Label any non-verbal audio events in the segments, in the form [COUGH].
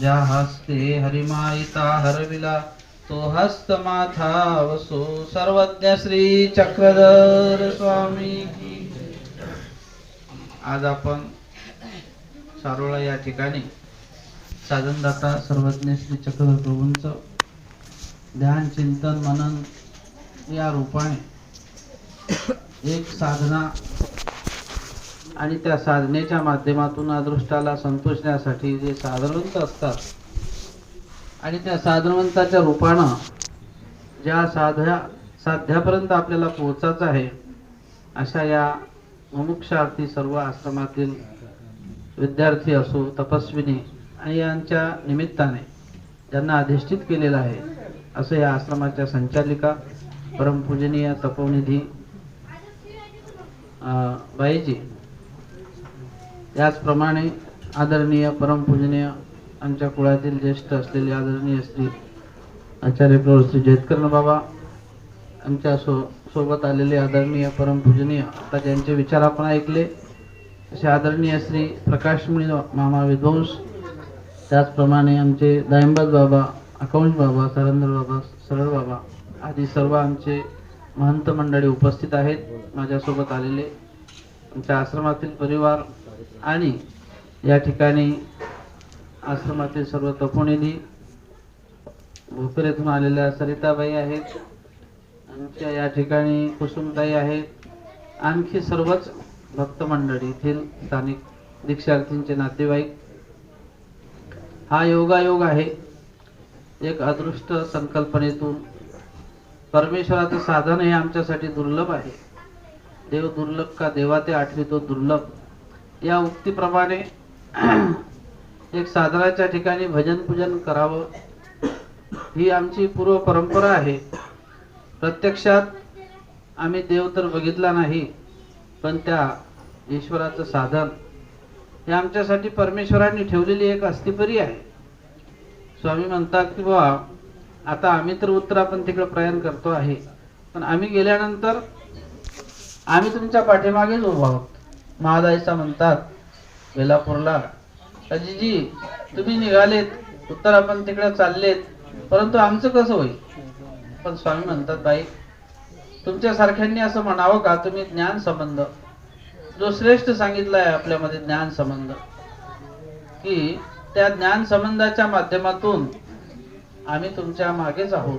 ज्या हस्ते हरिमायिता हरविला तो हस्त माथा वसो. सर्वज्ञ श्री चक्रधर स्वामी आज आपण सारोळा या ठिकाणी साधनदाता सर्वज्ञ श्री चक्रधर प्रभूंचं ध्यान चिंतन मनन या रूपाने एक साधना आणि त्या साधनेच्या माध्यमातून अदृष्टाला संतोषण्यासाठी जे साधनवंत असतात आणि त्या साधनवंताच्या रूपानं ज्या साध्या साध्यापर्यंत आपल्याला पोहोचायचं आहे अशा या मुमुक्षार्थी सर्व आश्रमातील विद्यार्थी असो तपस्विनी आणि यांच्या निमित्ताने ज्यांना अधिष्ठित केलेलं आहे असं या आश्रमाच्या संचालिका परमपूजनीय तपोनिधी बाईजी याचप्रमाणे आदरणीय परमपूजनीय आमच्या कुळातील ज्येष्ठ असलेले आदरणीय श्री आचार्य प्रभू श्री जयतकर्ण बाबा आमच्या सो सोबत आलेले आदरणीय परमपूजनीय आता ज्यांचे विचार आपण ऐकले असे आदरणीय श्री प्रकाशमणी मामा विद्वांस त्याचप्रमाणे आमचे दायंबाज बाबा अकौंश बाबा सरंदर बाबा सरळ बाबा आदी सर्व आमचे महंत मंडळी उपस्थित आहेत माझ्यासोबत आलेले. आमच्या आश्रमातील परिवार आणि या ठिकाणी आश्रमातील सर्व तपोनिधी भोकरेतून आलेल्या सरिताबाई आहेत. आमच्या या ठिकाणी कुसुमताई आहेत. आणखी सर्वच भक्त मंडळी येथील स्थानिक दीक्षार्थींचे नातेवाईक. हा योगायोग आहे. एक अदृष्ट संकल्पनेतून परमेश्वराचं साधन हे आमच्यासाठी दुर्लभ आहे. देव दुर्लभ का देवा ते आठवितो दुर्लभ. या उक्तीप्रमाणे [CLEARS THROAT] एक साधनाच्या ठिकाणी भजन पूजन करावं. ही आमची पूर्व परंपरा आहे. प्रत्यक्षात आम्ही देव तर बघितला नाही पण त्या ईश्वराचं साधन. हे आमच्यासाठी परमेश्वरांनी ठेवलेली एक अस्थिपरी आहे. स्वामी म्हणतात की बाबा आता आम्ही तर उत्तर आपण तिकडे प्रयाण करतो आहे. पण आम्ही गेल्यानंतर आम्ही तुमच्या पाठीमागेच उभा आहोत. महादाईचा म्हणतात वेलापूरला अजीजी तुम्ही निघालेत उत्तर आपण तिकडे चाललेत परंतु आमचं कसं होईल? पण स्वामी म्हणतात बाई तुमच्या सारख्यांनी असं म्हणावं का? तुम्ही ज्ञान संबंध. जो श्रेष्ठ सांगितला आहे आपल्यामध्ये ज्ञान संबंध की त्या ज्ञान संबंधाच्या माध्यमातून आम्ही तुमच्या मागेच आहोत.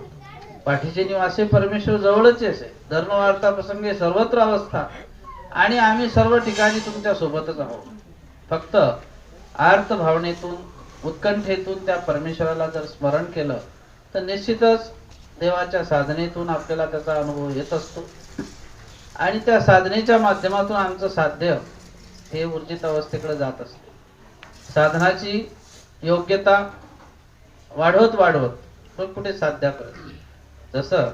पाठीचे निवासी परमेश्वर जवळच आहे. धर्मवार्ता प्रसंगे सर्वत्र अवस्था. आणि आम्ही सर्व ठिकाणी तुमच्या सोबतच आहोत. फक्त आर्त भावनेतून उत्कंठेतून त्या परमेश्वराला जर स्मरण केलं तर निश्चितच देवाच्या साधनेतून आपल्याला त्याचा अनुभव येत असतो. आणि त्या साधनेच्या माध्यमातून आमचं साध्य हे ऊर्जित अवस्थेकडे जात असते. साधनाची योग्यता वाढवत वाढवत मग कुठे साध्य करत जसं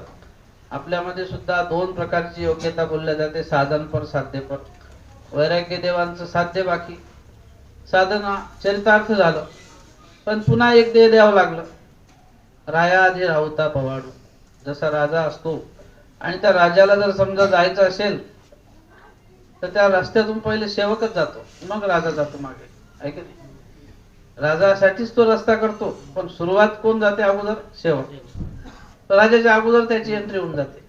आपल्यामध्ये सुद्धा दोन प्रकारची योग्यता बोलल्या जाते. साधनपर साध्यपर वैराग्य देवांचं साध्य बाकी. साधना चरितार्थ झालं. पण पुन्हा एक देह द्यावं लागलं. राया आधी राहुता पवाडू. जसा राजा असतो आणि त्या राजाला जर समजा जायचं असेल तर त्या रस्त्यातून पहिले सेवकच जातो. मग राजा जातो मागे. आहे की नाही? राजासाठीच तो रस्ता करतो. पण सुरुवात कोण जाते अगोदर? सेवक राजाच्या अगोदर त्याची एंट्री होऊन जाते.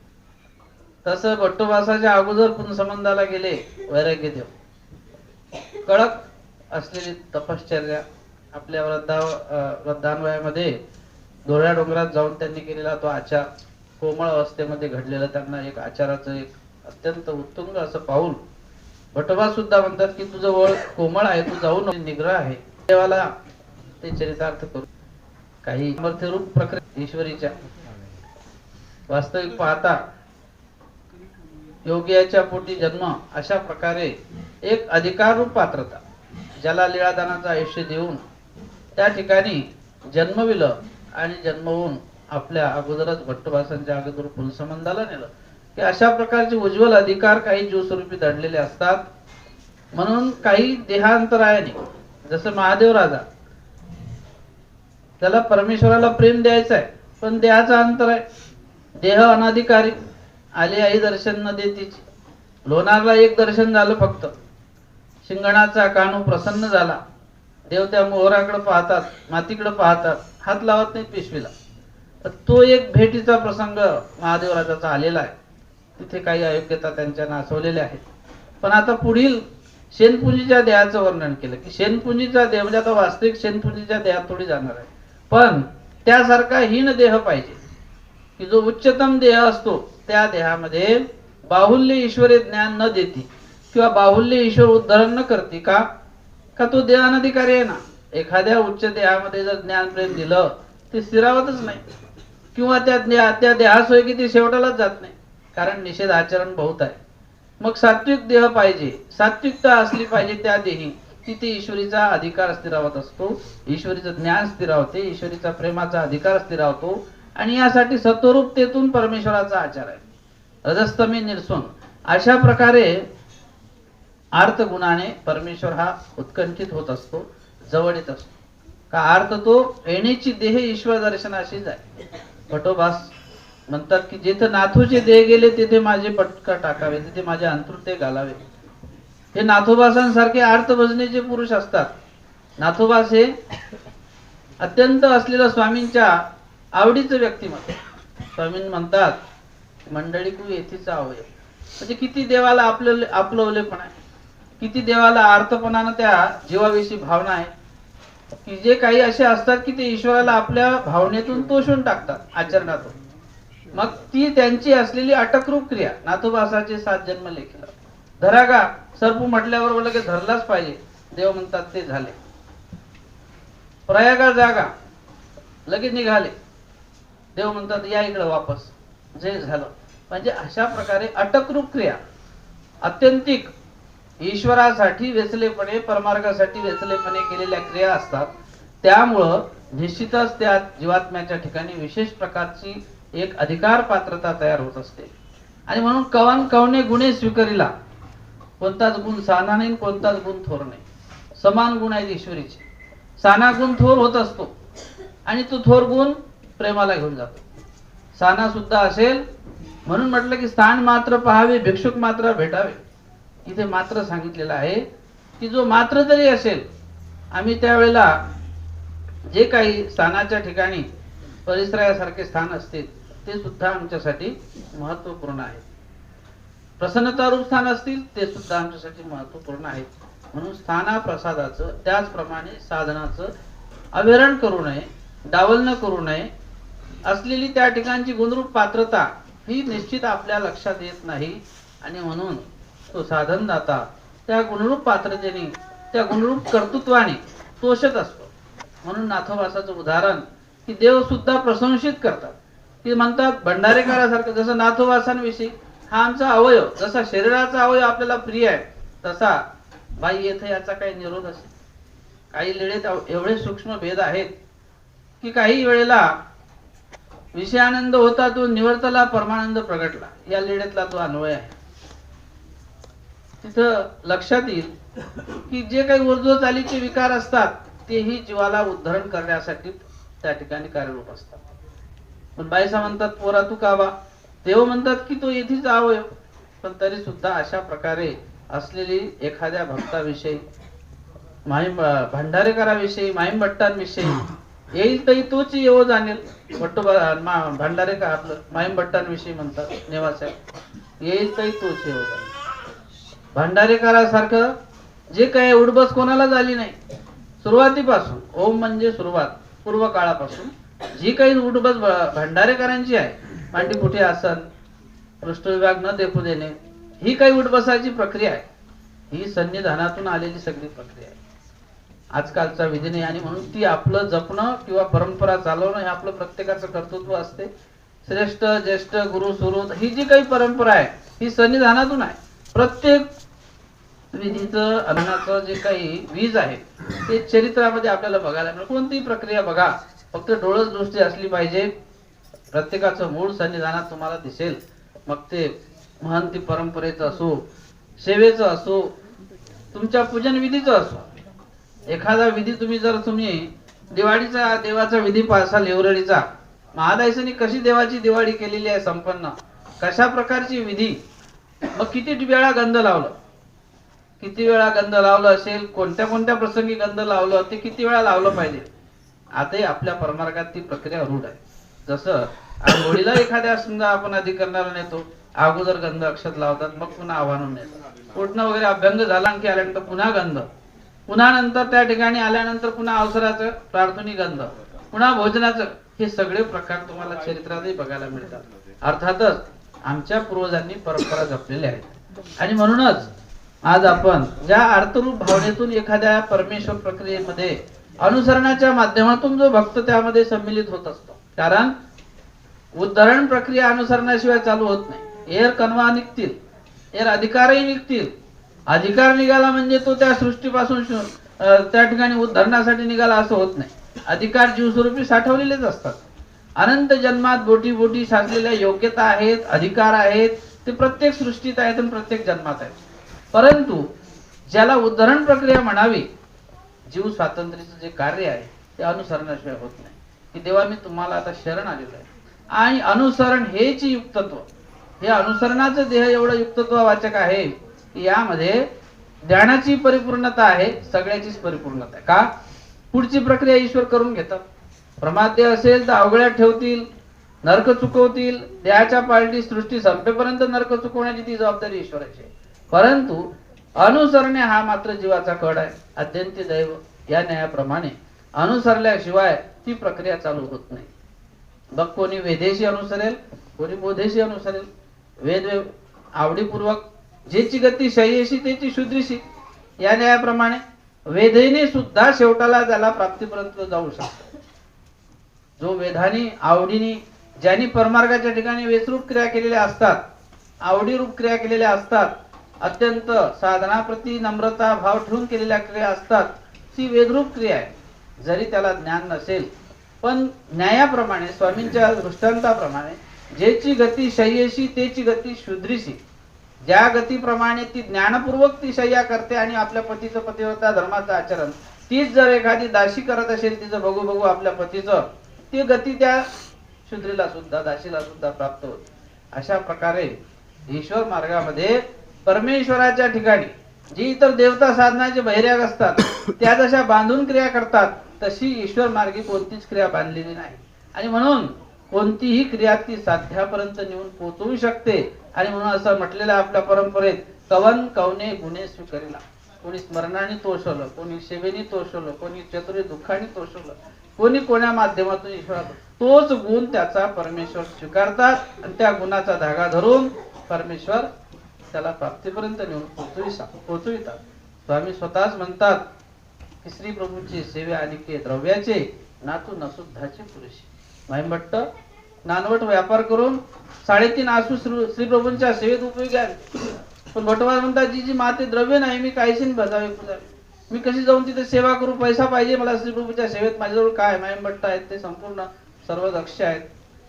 तसं भट्टोबासाच्या अगोदर पुनसंबंधाला गेले वैराग्य देव कडक असलेली तपश्चर्या आपल्या वृद्धा वृद्धान्वयामध्ये धोळ्या डोंगरात जाऊन त्यांनी केलेला तो आचार कोमळ अवस्थेमध्ये घडलेलं त्यांना एक आचाराचं एक अत्यंत उत्तुंग असं पाहून भटोबा सुद्धा म्हणतात की तुझं वळ कोमळ आहे तू जाऊन निग्रह आहे. देवाला ते चरितार्थ करू. काही समर्थरूप प्रक्रिया ईश्वरीच्या. वास्तविक पाहता योग्याच्या पोटी जन्म अशा प्रकारे एक अधिकाररूप पात्रता ज्याला लिळादानाचं आयुष्य देऊन त्या ठिकाणी जन्मविलं आणि जन्मवून आपल्या अगोदरच भट्टभासांच्या अगोदर पुनसंबंधाला नेलं. की अशा प्रकारचे उज्ज्वल अधिकार काही जीवस्वरूपी दडलेले असतात. म्हणून काही देहांतरायाने जसं महादेव राजा त्याला परमेश्वराला प्रेम द्यायचं आहे पण देहाचा अंतर आहे. देह अनाधिकारी. आली आई दर्शन न देतीची. लोणारला एक दर्शन झालं फक्त. शिंगणाचा कानू प्रसन्न झाला. देव त्या मोहराकडे पाहतात मातीकडे पाहतात. हात लावत नाही पिशवीला. तो एक भेटीचा प्रसंग महादेवराजाचा आलेला आहे. तिथे काही अयोग्यता त्यांच्या नासवलेल्या आहेत. पण आता पुढील शेनपुंजीच्या देहाचं वर्णन केलं की शेनपुंजीचा देह म्हणजे आता वास्तविक शेनपुंजीच्या देहात थोडी जाणार आहे. पण त्यासारखा हीन देह पाहिजे. की जो उच्चतम देह असतो त्या देहामध्ये बाहुल्य ईश्वरी ज्ञान न देते किंवा बाहुल्य ईश्वर उद्धरण न करते का? का तो देह अनधिकारी आहे ना? एखाद्या उच्च देहामध्ये जर ज्ञान प्रेम दिलं ते स्थिरावतच नाही. किंवा त्या ज्ञा- त्या देहासोय की ते शेवटालाच जात नाही. कारण निषेध आचरण बहुत आहे. मग सात्विक देह पाहिजे. सात्विकता असली पाहिजे त्या देही. तिथे ईश्वरीचा अधिकार स्थिरावत असतो. ईश्वरीचं ज्ञान स्थिरावते. ईश्वरीचा प्रेमाचा अधिकार स्थिरावतो. आणि यासाठी सत्वरूपतेतून परमेश्वराचा आचार आहे. रजस्तमी निरसून. अशा प्रकारे आर्त गुणाने परमेश्वर हा उत्कंठित होत असतो जवळ येत असतो. का अर्थ तो येण्याची देह ईश्वर दर्शनाशीच आहे पटोबास म्हणतात की जिथे नाथूचे देह गेले तिथे माझे पटका टाकावे तिथे माझे अंतृत्य घालावे. हे नाथोबासांसारखे अर्थ भजनेचे पुरुष असतात. नाथोबास हे अत्यंत असलेल्या स्वामींच्या आवडीचं व्यक्तिमत्व. स्वामी म्हणतात मंडळी तू येथेच आवय म्हणजे किती देवाला आपलं आपलवलेपण आहे. किती देवाला अर्थपणानं त्या जीवाविषयी भावना आहे. की जे काही असे असतात की ते ईश्वराला आपल्या भावनेतून तोषून टाकतात आचरणातून. मग ती त्यांची असलेली अटकरूप क्रिया नाथोबासाचे सात जन्म लेखिला. धरा का सर्पू म्हटल्यावर लगेच धरलाच पाहिजे. देव म्हणतात ते झाले. प्रयागा जागा लगेच निघाले. देव म्हणतात या इकडं वापस. जे झालं. म्हणजे अशा प्रकारे अटकरूप क्रिया. अत्यंतिक. ईश्वरासाठी वेचलेपणे परमार्गासाठी वेचलेपणे केलेल्या क्रिया असतात. त्यामुळं निश्चितच त्या जीवात्म्याच्या ठिकाणी विशेष प्रकारची एक अधिकार पात्रता तयार होत असते. आणि म्हणून कवन कवने गुणे स्वीकारिला. कोणताच गुण साना नाही कोणताच गुण थोर नाही. समान गुण आहेत ईश्वरीचे. साना गुण थोर होत असतो. आणि तो थोर गुण प्रेमाला घेऊन जातो. साना सुद्धा असेल म्हणून म्हटलं की स्थान मात्र पहावे भिक्षुक मात्र भेटावे. इथे मात्र सांगितलेलं आहे की जो मात्र जरी असेल आम्ही त्यावेळेला जे काही स्थानाच्या ठिकाणी परिसरासारखे स्थान असतील ते सुद्धा आमच्यासाठी महत्त्वपूर्ण आहे. प्रसन्नतारूप स्थान असतील ते सुद्धा आमच्यासाठी महत्त्वपूर्ण आहे. म्हणून स्थाना प्रसादाचं त्याचप्रमाणे साधनाचं अविरण करू नये डावलणं करू नये असलेली त्या ठिकाणची गुणरूप पात्रता ही निश्चित आपल्या लक्षात येत नाही. आणि म्हणून तो साधन दाता त्या गुणरूप पात्रतेने त्या गुणरूप कर्तृत्वाने तोषत असतो. म्हणून नाथोबासाचं उदाहरण की देव सुद्धा प्रशंसित करतात. की म्हणतात भंडारेकरासारखं जसं नाथोबासांविषयी हा आमचा अवयव जसा शरीराचा अवयव आपल्याला प्रिय आहे तसा बाई येथे याचा काही निरोध असेल. काही लेळेत एवढे सूक्ष्म भेद आहेत की काही वेळेला विषयानंद होता तो निवर्तला परमानंद प्रगटला. या लेण्यातला तो अन्वय आहे. तिथं लक्षात येईल की जे काही ऊर्ध्वचालीचे विकार असतात तेही जीवाला उद्धरण करण्यासाठी त्या ठिकाणी कार्यरूप असतात. पण बायसा म्हणतात पोरा तू कावा देव म्हणतात की तो येथेच आवय पण तरी सुद्धा अशा प्रकारे असलेली एखाद्या भक्ताविषयी माहीम भंडारेकराविषयी माहीम भट्टांविषयी येईल तरी तोच येऊ जाणेल भट्टू भंडारे का आपलं? माहीम भट्टांविषयी म्हणतात नेवासा. येईल तरी तोच येऊ जाणेल भंडारेकरासारखं जे काही उडबस कोणाला झाली नाही. सुरुवातीपासून ओम म्हणजे सुरुवात पूर्व काळापासून जी काही उडबस भंडारेकरांची आहे कुठे आसन पृष्ठविभाग न देखू देणे ही काही उडबसाची प्रक्रिया आहे. ही संनिधानातून आलेली सगळी प्रक्रिया आहे. आजकालचा विधी नाही आणि म्हणून ती आपलं जपणं किंवा परंपरा चालवणं हे आपलं प्रत्येकाचं कर्तृत्व असते. श्रेष्ठ ज्येष्ठ गुरु सुरुत ही जी काही परंपरा आहे ही सन्निधानातून आहे. प्रत्येक विधीचं अन्नाचं जे काही वीज आहे ते चरित्रामध्ये आपल्याला बघायला मिळेल कोणतीही प्रक्रिया बघा फक्त डोळस दृष्टी असली पाहिजे. प्रत्येकाचं मूळ सन्निधानात तुम्हाला दिसेल. मग ते महंती परंपरेचं असो सेवेचं असो तुमच्या पूजन विधीचं असो. एखादा विधी तुम्ही जर तुम्ही दिवाळीचा देवाचा विधी पासाल एवरळीचा महादायसानी कशी देवाची दिवाळी केलेली आहे संपन्न? कशा प्रकारची विधी? मग किती वेळा गंध लावलं? किती वेळा गंध लावलं असेल? कोणत्या कोणत्या प्रसंगी गंध लावलं? ते किती वेळा लावलं पाहिजे? आताही आपल्या परमार्गात ती प्रक्रिया रूढ आहे. जसं आंघोळीला एखाद्या समजा आपण अधिकरणाला नेतो अगोदर गंध अक्षत लावतात मग पुन्हा आव्हानून नेतात. पूर्ण वगैरे अभ्यंग झाला आणखी आल्यानंतर पुन्हा गंध. पुन्हा नंतर त्या ठिकाणी आल्यानंतर पुन्हा अवसराचं प्रार्थनी गंध पुन्हा भोजनाचं हे सगळे प्रकार तुम्हाला चरित्रातही बघायला मिळतात. अर्थातच आमच्या पूर्वजांनी परंपरा जपलेल्या आहेत. आणि म्हणूनच आज आपण ज्या अर्थरूप भावनेतून एखाद्या परमेश्वर प्रक्रियेमध्ये अनुसरणाच्या माध्यमातून जो भक्त त्यामध्ये सम्मिलित होत असतो. कारण उद्धरण प्रक्रिया अनुसरणाशिवाय चालू होत नाही. एर कन्वा निघतील एर अधिकारही निघतील अधिकार निघाला म्हणजे तो त्या सृष्टीपासून त्या ठिकाणी उद्धरणासाठी निघाला असं होत नाही. अधिकार जीवस्वरूपी साठवलेलेच असतात. अनंत जन्मात बोटी बोटी साचलेल्या योग्यता आहेत अधिकार आहेत ते प्रत्येक सृष्टीत आहेत आणि प्रत्येक जन्मात आहेत. परंतु ज्याला उद्धरण प्रक्रिया म्हणावी जीव स्वातंत्र्याचं जे कार्य आहे ते अनुसरणाशिवाय होत नाही. की देवा मी तुम्हाला आता शरण आलेलो आहे. आणि अनुसरण हेच युक्तत्व. हे अनुसरणाचं देह एवढं युक्तत्व वाचक आहे यामध्ये ज्ञानाची परिपूर्णता आहे सगळ्याचीच परिपूर्णता आहे. का? पुढची प्रक्रिया ईश्वर करून घेतात प्रमाद्य असेल तर अवघड्यात ठेवतील नरक चुकवतील देहाच्या पालटी सृष्टी संपेपर्यंत नरक चुकवण्याची ती जबाबदारी ईश्वराची आहे. परंतु अनुसरणे हा मात्र जीवाचा कड आहे. अत्यंत दैव या न्यायाप्रमाणे अनुसरल्याशिवाय ती प्रक्रिया चालू होत नाही. बघ कोणी वेदेशी अनुसरेल कोणी बोधेशी अनुसरेल. वेद आवडीपूर्वक जेची गती शय्येशी तेची शुद्रीशी या न्यायाप्रमाणे वेधेने सुद्धा शेवटाला त्याला प्राप्तीपर्यंत जाऊ शकतो. जो वेधानी आवडीनी ज्यांनी परमार्गाच्या ठिकाणी वेसरूप क्रिया केलेल्या असतात आवडीरूप क्रिया केलेल्या असतात अत्यंत साधनाप्रती नम्रता भाव ठेवून केलेल्या क्रिया असतात ती वेदरूप क्रिया आहे. जरी त्याला ज्ञान नसेल पण न्यायाप्रमाणे स्वामींच्या दृष्टांताप्रमाणे जेची गती शय्यशी तेची गती शुद्रीशी ज्या गतीप्रमाणे ती ज्ञानपूर्वक ती शय्या करते आणि आपल्या पतीचं पतिव्रता धर्माचं आचरण तीच जर एखादी दाशी करत असेल तिचं बघू बघू आपल्या पतीचं ती गती त्या शुद्रीला सुद्धा दाशीला सुद्धा प्राप्त होते. अशा प्रकारे ईश्वर मार्गामध्ये परमेश्वराच्या ठिकाणी जी इतर देवता साधनाचे बहिर्याग असतात त्या जशा बांधून क्रिया करतात तशी ईश्वर मार्गी कोणतीच क्रिया बांधलेली नाही. आणि म्हणून कोणतीही क्रिया ती साध्यापर्यंत नेऊन पोचवू शकते. आणि म्हणून असं म्हटलेलं आहे आपल्या परंपरेत कवन कवने गुणे स्वीकारिला? कोणी स्मरणाने तोषवलं कोणी सेवेने तोषवलं कोणी चतुरी दुःखाने तोषवलं कोणी कोण्या माध्यमातून ईश्वर तोच गुण त्याचा परमेश्वर स्वीकारतात आणि त्या गुणाचा धागा धरून परमेश्वर त्याला प्राप्तीपर्यंत नेऊन पोचवी पोचवितात. स्वामी स्वतःच म्हणतात की श्री प्रभूंची सेवे आणि के द्रव्याचे नातू नसुद्धाचे पुरुषी माहिमट्ट नानवट व्यापार करून साडेतीन आसू श्री सेवेत उपयोगी आहे पण भटवार म्हणतात जी जी माते द्रव्य नाही मी काहीशी नाही पुजावे मी कशी जाऊन तिथे सेवा करू? पैसा पाहिजे मला श्रीप्रभूच्या सेवेत. माझ्याजवळ काय माईभट्ट आहेत? ते संपूर्ण सर्व दक्ष आहेत.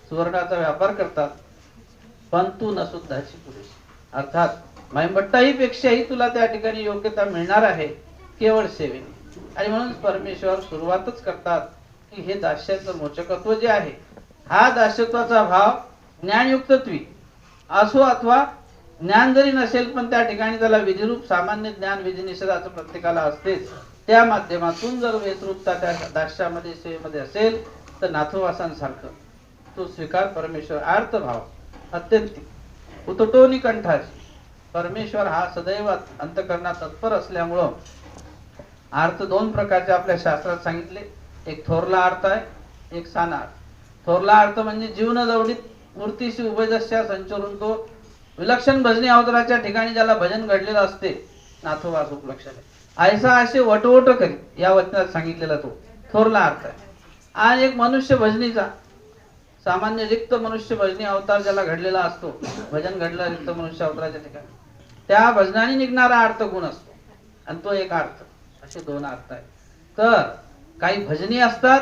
सुवर्णाचा व्यापार करतात. पण तू नसुद्धाची पुरुष. अर्थात माईभट्टाही पेक्षाही तुला त्या ठिकाणी योग्यता मिळणार आहे केवळ सेवेने. आणि म्हणून परमेश्वर सुरुवातच करतात की हे दास्याचं मोचकत्व जे आहे हा दाशत्वाचा भाव ज्ञानयुक्तत्वी असो अथवा ज्ञान जरी नसेल पण त्या ठिकाणी त्याला विधिरूप सामान्य ज्ञान विधिनिषेधाचं प्रत्येकाला असतेच. त्या माध्यमातून जर वेदरूपता त्या दास्यामध्ये सेवेमध्ये असेल तर नाथोवासांसारखं. तो स्वीकार परमेश्वर आर्त भाव अत्यंत. उतटोनी कंठाची. परमेश्वर हा सदैव अंतकरणात तत्पर असल्यामुळं अर्थ दोन प्रकारचे आपल्या शास्त्रात सांगितले. एक थोरला अर्थ आहे एक साना अर्थ थोरला अर्थ म्हणजे जीवन जवळीत मूर्तीशी उभयदस्या संचरून तो विलक्षण भजनी अवताराच्या ठिकाणी ज्याला भजन घडलेलं असते. नाथोवास उपलक्षण ऐसा असे वटवट करी या वचनात सांगितलेला तो थोरला अर्थ आहे. आणि एक मनुष्य भजनीचा सामान्य रिक्त मनुष्य भजनी अवतार ज्याला घडलेला असतो भजन घडला रिक्त मनुष्य अवताराच्या ठिकाणी त्या भजनाने निघणारा अर्थ गुण असतो. आणि तो एक अर्थ असे दोन अर्थ आहेत. तर काही भजनी असतात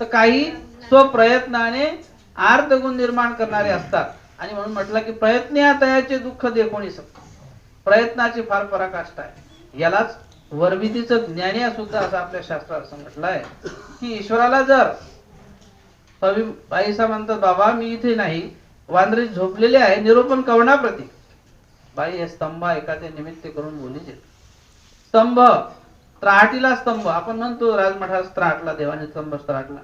तर काही स्वप्रयत्नाने आर्त गुण निर्माण करणारे असतात. आणि म्हणून म्हटलं की प्रयत्न तयाचे दुःख दे कोणी प्रयत्नाची फार पराकाष्ठा आहे. यालाच वरविधीचं ज्ञानिया सुद्धा असं आपल्या शास्त्रात असं म्हटलं आहे की ईश्वराला जर कवी बाईसा म्हणतात बाबा मी इथे नाही. वांद्रे झोपलेले आहे. निरोपण कवणाप्रती बाई हे स्तंभ एखाद्या निमित्त करून बोलीचे स्तंभ त्राटीला स्तंभ. आपण म्हणतो राजमठात त्राटला देवाने स्तंभ त्राटला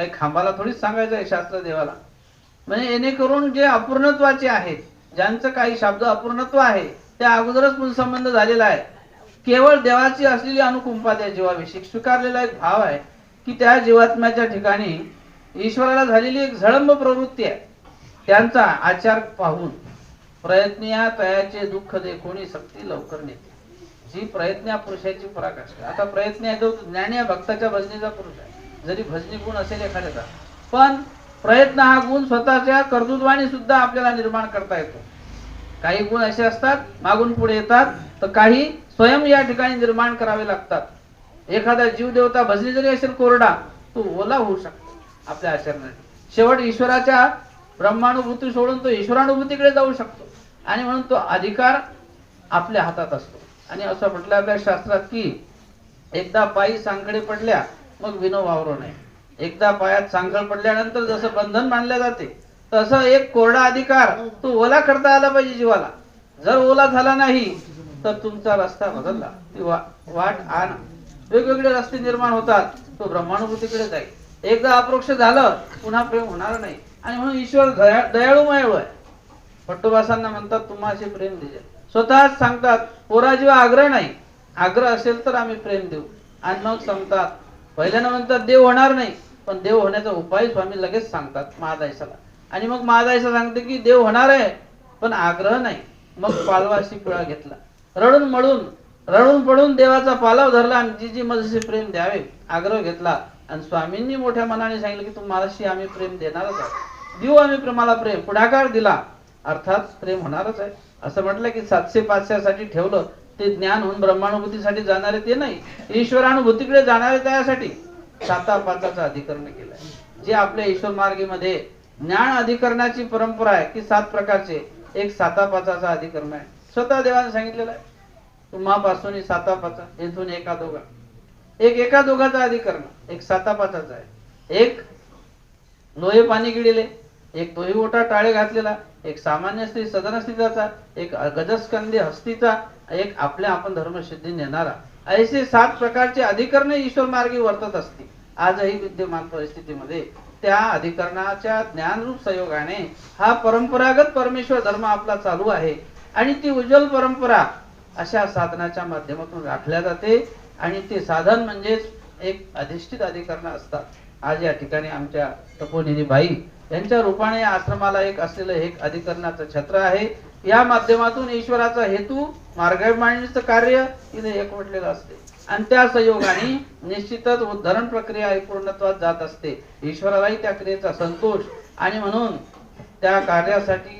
काही खांबाला थोडीच सांगायचं आहे शास्त्र देवाला म्हणजे येणेकरून जे अपूर्णत्वाचे आहेत ज्यांचं काही शब्द अपूर्णत्व आहे त्या अगोदरच संबंध झालेला आहे. केवळ देवाची असलेली अनुकंपा त्या जीवाविषयी स्वीकारलेला एक भाव आहे की त्या जीवात्म्याच्या ठिकाणी ईश्वराला झालेली एक झळंब प्रवृत्ती आहे. त्यांचा आचार पाहून प्रयत्निया तयाचे दुःख देखोणी सक्ती लवकर नेते. जी प्रयत्न पुरुषाची पराकाष्ठा. आता प्रयत्न आहे जो ज्ञानी या भक्ताच्या भजनीचा पुरुष आहे. जरी भजनी गुण असेल एखाद्याचा पण प्रयत्न हा गुण स्वतःच्या कर्तृत्वाने सुद्धा आपल्याला निर्माण करता येतो. काही गुण असे असतात मागून पुढे येतात तर काही स्वयं या ठिकाणी निर्माण करावे लागतात. एखादा जीव देवता भजनी जरी असेल कोरडा तो ओला होऊ शकतो आपल्या आचरणाने. शेवट ईश्वराच्या ब्रह्मानुभूती सोडून तो ईश्वरानुभूतीकडे जाऊ शकतो. आणि म्हणून तो अधिकार आपल्या हातात असतो. आणि असं म्हटलं आपल्या शास्त्रात की एकदा पायी सांकडे पडल्या मग विनो वावरो नाही एकदा पायात सांगड पडल्यानंतर जसं बंधन मानले जाते तसं एक कोरडा अधिकार तो ओला करता आला पाहिजे जीवाला. जर ओला झाला नाही तर तुमचा रस्ता बदलला. ती वा- वाट आण. वेगवेगळे रस्ते निर्माण होतात तो ब्रह्मानुभूतीकडे जाईल. एकदा अप्रोक्ष झालं पुन्हा प्रेम होणार नाही. आणि म्हणून ईश्वर दया- दयाळूमय आहे फट्टोबासांना म्हणतात तुम्हाशी प्रेम दिले. स्वतःच सांगतात पोराजीवा आग्रह नाही. आग्रह असेल तर आम्ही प्रेम देऊ. आणि मग सांगतात पहिल्यानं म्हणतात देव होणार नाही पण देव होण्याचा उपाय स्वामी लगेच सांगतात महादायसाला आणि मग महादायसा सांगते की देव होणार आहे पण आग्रह नाही. मग पालवाशी पिळा घेतला. रडून मळून रडून पडून देवाचा पालाव धरला आणि जी जी मजसे प्रेम द्यावे आग्रह घेतला. आणि स्वामींनी मोठ्या मनाने सांगितलं की तुम्हालाशी आम्ही प्रेम देणारच आहे. देऊ आम्ही प्रेमाला प्रेम पुढाकार दिला. अर्थात प्रेम होणारच आहे. असं म्हटलं की सातशे पाचशे साठी ठेवलं ते ज्ञान होऊन ब्रह्मानुभूतीसाठी जाणारे ते नाही. ईश्वरानुभूतीकडे जाणारे त्यासाठी साता अधिकरण केलाय. जे आपल्या ईश्वर मार्गीमध्ये ज्ञान अधिकरणाची परंपरा आहे की सात प्रकारचे. एक साता पाचाचा अधिकरण आहे. स्वतः देवाने सांगितलेलं आहे. तुम्हापासून साता पाचा येथून एका दोघा. एक एका दोघाचा अधिकरण एक साता पाचाचा आहे. एक लोहे पाणी गिळले एक दोही ओटा टाळे घातलेला एक सामान्य स्त्री सदन स्थितीचा एक गजस्कंदी हस्तीचा एक आपल्या आपण धर्मसिद्धी नेणारा. असे सात प्रकारचे अधिकरणे ईश्वर मार्गी वर्तत असते आजही विद्यमान परिस्थितीमध्ये त्या अधिकरणाच्या ज्ञानरूप संयोगाने हा परंपरागत परमेश्वर धर्म आपला चालू आहे. आणि ती उज्ज्वल परंपरा अशा साधनाच्या माध्यमातून राखल्या जाते. आणि ते साधन म्हणजेच एक अधिष्ठित अधिकरण असतात. आज या ठिकाणी आमच्या तपोनिधी बाई यांच्या रूपाने आश्रमाला एक असलेलं एक अधिकरणाचं छत्र आहे. या माध्यमातून ईश्वराचा हेतू मार्गमांडणीचं कार्य इथे एकवटलेलं असते. आणि त्या संयोगाने निश्चितच उद्धरण प्रक्रिया पूर्णत्वात जात असते. ईश्वरालाही त्या क्रियेचा संतोष आणि म्हणून त्या कार्यासाठी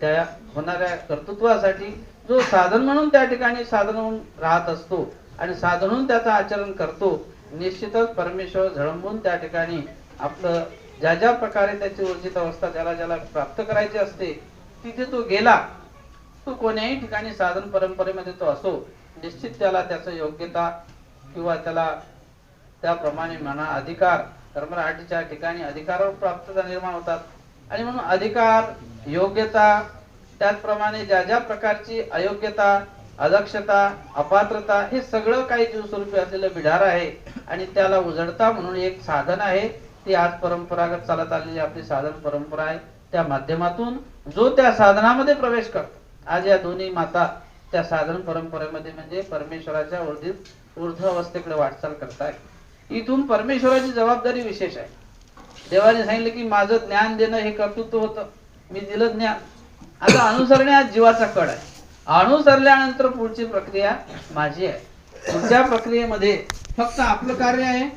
त्या होणाऱ्या कर्तृत्वासाठी जो साधन म्हणून त्या ठिकाणी साधन म्हणून राहत असतो आणि साधन म्हणून त्याचं आचरण करतो निश्चितच परमेश्वर झळंबून त्या ठिकाणी आपलं ज्या ज्या प्रकारे त्याची ऊर्जित अवस्था ज्याला ज्याला प्राप्त करायची असते तिथे तो गेला तो कोण्याही ठिकाणी साधन परंपरेमध्ये तो असो निश्चित त्याला त्याचं योग्यता किंवा त्याला त्याप्रमाणे म्हणा अधिकार कर्मराठीच्या ठिकाणी अधिकारावर प्राप्तता निर्माण होतात. आणि म्हणून अधिकार योग्यता त्याचप्रमाणे ज्या ज्या प्रकारची अयोग्यता अदक्षता अपात्रता हे सगळं काही जीवस्वरूपी असलेलं बिढार आहे आणि त्याला उजळता म्हणून एक साधन आहे. ती आज परंपरागत चालत आलेली आपली साधन परंपरा आहे. त्या माध्यमातून जो त्या साधनामध्ये प्रवेश करतो. आज या दोन्ही माता त्या साधारण परंपरेमध्ये म्हणजे परमेश्वराच्या ऊर्जित ऊर्ध्व अवस्थेकडे वाटचाल करतायत. इथून परमेश्वराची जबाबदारी विशेष आहे. देवाने सांगितलं की माझं ज्ञान देणं हे कर्तृत्व होतं. मी दिलं ज्ञान. आता अनुसरणे हा जीवाचा कड आहे. अनुसरल्यानंतर पुढची प्रक्रिया माझी आहे. पुढच्या प्रक्रियेमध्ये फक्त आपलं कार्य आहे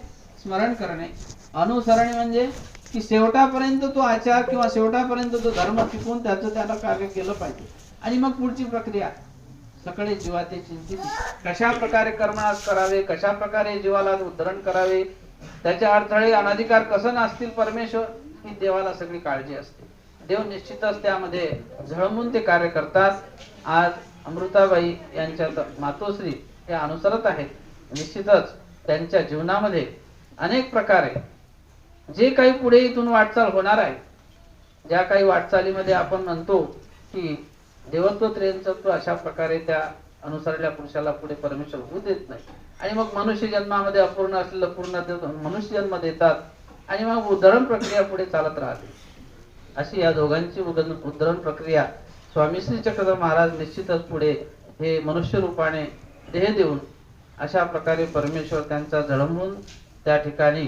स्मरण करणे. अनुसरणे म्हणजे की शेवटापर्यंत तो आचार किंवा शेवटापर्यंत तो धर्म टिकून त्याचं त्याला कार्य केलं पाहिजे. आणि मग पुढची प्रक्रिया. सगळे जीवाचे चिंतित. कशा प्रकारे कर्मनाश करावे कशा प्रकारे जीवाला उद्धरण करावे त्याचे अडथळे अनधिकार कसं नसतील परमेश्वर ही देवाला सगळी काळजी असते. देव निश्चितच त्यामध्ये झळमून ते कार्य करतात. आज अमृताबाई यांच्या मातोश्री हे अनुसरत आहेत. निश्चितच त्यांच्या जीवनामध्ये अनेक प्रकारे जे काही पुढे इथून वाटचाल होणार आहे ज्या काही वाटचालीमध्ये आपण म्हणतो की देवत्व त्रियंचत्व अशा प्रकारे त्या अनुसरल्या पुरुषाला पुढे परमेश्वर होऊ देत नाही. आणि मग मनुष्य जन्मामध्ये अपूर्ण असलेलं पूर्ण मनुष्य जन्म देतात आणि मग उद्धरण प्रक्रिया पुढे चालत राहते. अशी या दोघांची उद्धरण प्रक्रिया स्वामी श्री चक्रधर महाराज निश्चितच पुढे हे मनुष्य रूपाने देह देऊन अशा प्रकारे परमेश्वर त्यांचा जळमून त्या ठिकाणी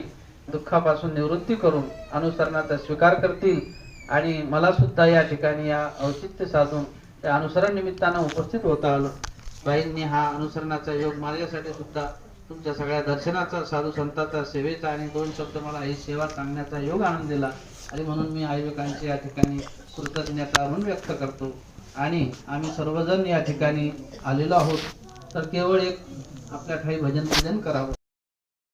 दुःखापासून निवृत्ती करून अनुसरणाचा स्वीकार करतील आणि मला सुद्धा या ठिकाणी या औचित्य साधून त्या अनुसरण निमित्तानं उपस्थित होता आलं. बाईंनी हा अनुसरणाचा योग माझ्यासाठी सुद्धा तुमच्या सगळ्या दर्शनाचा साधू संतांचा सेवेचा आणि दोन शब्द मला ही सेवा सांगण्याचा योग आणून दिला. आणि म्हणून मी आयोजकांची या ठिकाणी कृतज्ञता म्हणून व्यक्त करतो. आणि आम्ही सर्वजण या ठिकाणी आलेलो आहोत. तर केवळ एक आपल्या ठाई भजन पूजन करावं.